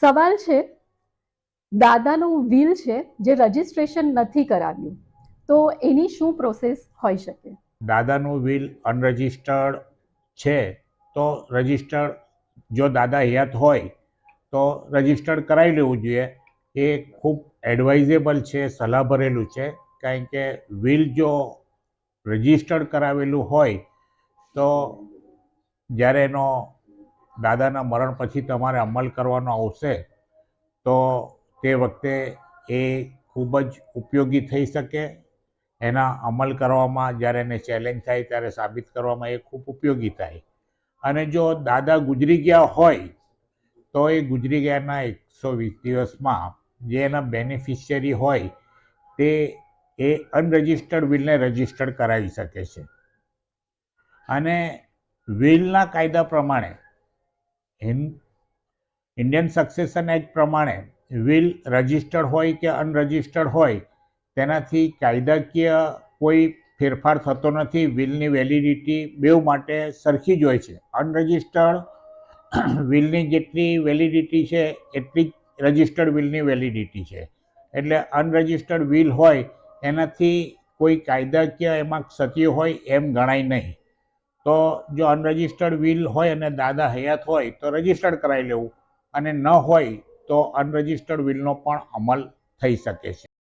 સવાલ છે, દાદાનું વિલ છે જે રજિસ્ટ્રેશન નથી કરાવ્યું. તો એની શું પ્રોસેસ હોઈ શકે? દાદાનું વિલ અનરજિસ્ટર્ડ છે, તો રજિસ્ટર્ડ જો દાદા હયાત હોય, તો રજિસ્ટર્ડ કરાવી લેવું જોઈએ. એ ખૂબ એડવાઇઝેબલ છે, સલાહ ભરેલું છે. કારણ કે વિલ જો રજિસ્ટર્ડ કરાવેલું હોય, તો જ્યારે એનો દાદાના મરણ પછી તમારે અમલ કરવાનો આવશે, તો તે વખતે એ ખૂબ જ ઉપયોગી થઈ શકે. એના અમલ કરવામાં જ્યારે એને ચેલેન્જ થાય ત્યારે સાબિત કરવામાં એ ખૂબ ઉપયોગી થાય. અને જો દાદા ગુજરી ગયા હોય, તો એ ગુજરી ગયાના એકસો વીસ દિવસમાં જે એના બેનિફિશિયરી હોય, તે એ અનરજિસ્ટર્ડ વિલને રજિસ્ટર્ડ કરાવી શકે છે. અને વિલના કાયદા પ્રમાણે હિન્દ ઇન્ડિયન સક્સેશન એક્ટ પ્રમાણે વિલ રજિસ્ટર્ડ હોય કે અનરજિસ્ટર્ડ હોય, તેનાથી કાયદાકીય કોઈ ફેરફાર થતો નથી. વિલની વેલિડિટી બેઉ માટે સરખી જ હોય છે. અનરજિસ્ટર્ડ વિલની જેટલી વેલિડિટી છે, એટલી જ રજિસ્ટર્ડ વિલની વેલિડિટી છે. એટલે અનરજિસ્ટર્ડ વિલ હોય, એનાથી કોઈ કાયદાકીય એમાં ક્ષતિઓ હોય એમ ગણાય નહીં. તો જો અનરજિસ્ટર્ડ વિલ હોય અને દાદા હયાત હોય, તો રજિસ્ટર્ડ કરાવી લેવું. અને ન હોય, તો અનરજિસ્ટર્ડ વિલનો પણ અમલ થઈ શકે છે.